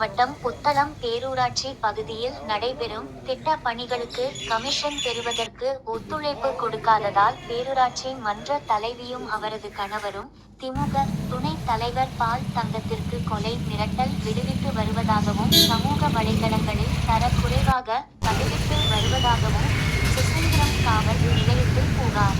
வட்டம் புத்தளம் பேரூராட்சி பகுதியில் நடைபெறும் திட்ட பணிகளுக்கு கமிஷன் பெறுவதற்கு ஒத்துழைப்பு கொடுக்காததால் பேரூராட்சி மன்ற தலைவியும் அவரது கணவரும் திமுக துணை தலைவர் பால் தங்கத்திற்கு கொலை மிரட்டல் விடுவித்து வருவதாகவும் சமூக வலைதளங்களில் தரக்குறைவாக பதிவிட்டு வருவதாகவும் சுசீந்திரம் காவல் நிலையத்தில் புகார்.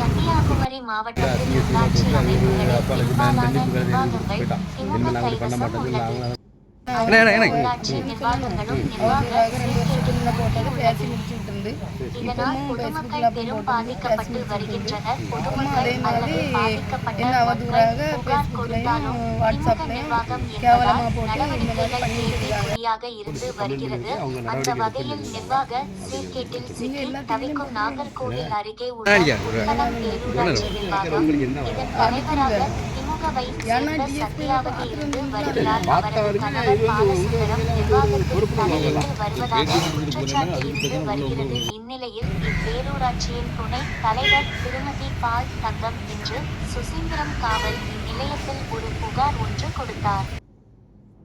கன்னியாகுமரி மாவட்டத்தில் உள்ளாட்சி அமைப்புகளில் பெரும்பாலான நிர்வாகங்கள் திமுக கைவசம் உள்ளது. உள்ளாட்சி நிர்வாகங்களும் நிர்வாக பெரும் பாதிக்கப்பட்டு வருகின்றனர் பொதுமக்கள் அல்லது பாதிக்கப்பட்ட புகார் கொடுத்தாலும் நிர்வாகம் என்பதால் நடவடிக்கைகள் கேள்விக்குறியாக இருந்து வருகிறது அந்த வகையில் நிர்வாக சீர்கேட்டில் சிக்கி தவிக்கும் நாகர்கோவில் அருகே உள்ள பேரூராட்சி நிர்வாகம் இதன் தலைவராக இந்நிலையில் இப்பேரூராட்சியின் துணை தலைவர் திருமதி பால் தங்கம் இன்று சுசீந்திரம் காவல் நிலையத்தில் ஒரு புகார் ஒன்று கொடுத்தார்.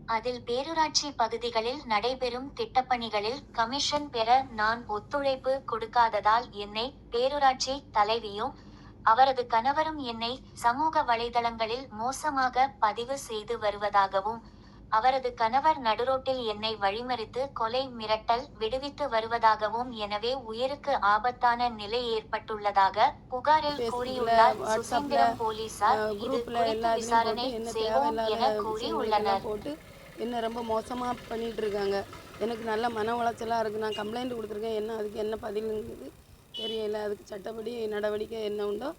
அதில் பேரூராட்சி பகுதிகளில் நடைபெறும் திட்டப்பணிகளில் கமிஷன் பெற நான் ஒத்துழைப்பு கொடுக்காததால் என்னை பேரூராட்சி தலைவியும் அவரது கணவரும் என்னை சமூக வலைதளங்களில் மோசமாக பதிவு செய்து வருவதாகவும் அவரது கணவர் நடுரோட்டில் என்னை வழிமறித்து கொலை மிரட்டல் விடுவித்து வருவதாகவும் எனவே உயிருக்கு ஆபத்தான நிலை ஏற்பட்டுள்ளதாக புகாரில் கூறியுள்ளார் சுசீந்திரம் போலீசார். இது குறித்து விசாரணை செய்வோம் என தேவையில்லாத கூறி விஷயங்களெல்லாம் உள்ளனர். போட்டு என்ன ரொம்ப மோசமாக பண்ணிட்டு இருக்காங்க. எனக்கு நல்ல மன உளைச்சலாக இருக்குது நான் கம்ப்ளைண்ட் கொடுத்துருக்கேன். என்ன அதுக்கு என்ன பதிலுங்கிறது தெரியல அதுக்கு சட்டப்படி நடவடிக்கை என்ன உண்டோ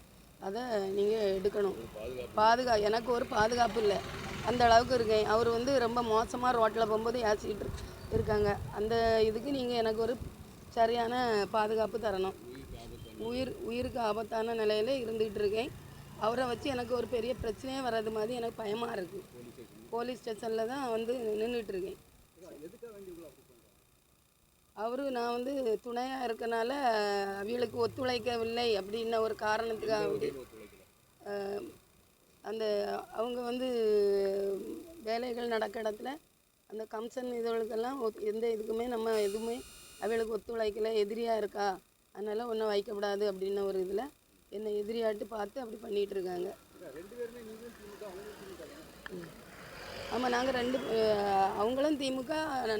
அதை நீங்கள் எடுக்கணும். பாதுகா எனக்கு ஒரு பாதுகாப்பு இல்லை. அந்த அளவுக்கு இருக்கேன். அவர் வந்து ரொம்ப மோசமாக ரோட்டில் போகும்போது ஏசிக்கிட்டு இருக்காங்க. அந்த இதுக்கு நீங்கள் எனக்கு ஒரு சரியான பாதுகாப்பு தரணும். உயிர் உயிருக்கு ஆபத்தான நிலையில் இருந்துகிட்டு இருக்கேன். அவரை வச்சு எனக்கு ஒரு பெரிய பிரச்சனையே வராது மாதிரி எனக்கு பயமாக இருக்குது போலீஸ் ஸ்டேஷனில் தான் வந்து நின்றுட்டு இருக்கேன். அவரு நான் வந்து துணையாக இருக்கனால அவங்களுக்கு ஒத்துழைக்கவில்லை அப்படின்ன ஒரு காரணத்துக்காக வேண்டி அந்த அவங்க வந்து வேலைகள் நடக்க இடத்துல அந்த கம்சன் இதுகளுக்கெல்லாம் ஒத்- எந்த இதுக்குமே நம்ம எதுவுமே அவளுக்கு ஒத்துழைக்கல எதிரியாக இருக்கா அதனால் ஒன்றும் வைக்கக்கூடாது அப்படின்ன ஒரு இதில் என்னை எதிரியாட்டு பார்த்து அப்படி பண்ணிகிட்டு இருக்காங்க. ஆமாம் நாங்கள் ரெண்டு அவங்களும் திமுக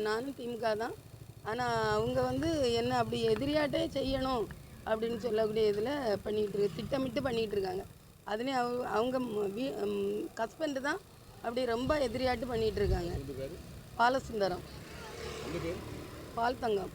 நானும் திமுக தான். ஆனால் அவங்க வந்து என்ன அப்படி எதிரியாட்டே செய்யணும் அப்படின்னு சொல்லக்கூடிய இதில் பண்ணிகிட்டு இருக்கு திட்டமிட்டு பண்ணிகிட்டு இருக்காங்க. அதுலேயும் அவங்க அவங்க வீ ஹஸ்பண்டு தான் அப்படி ரொம்ப எதிரியாட்டு பண்ணிகிட்டு இருக்காங்க. பாலசுந்தரம். பால் தங்கம்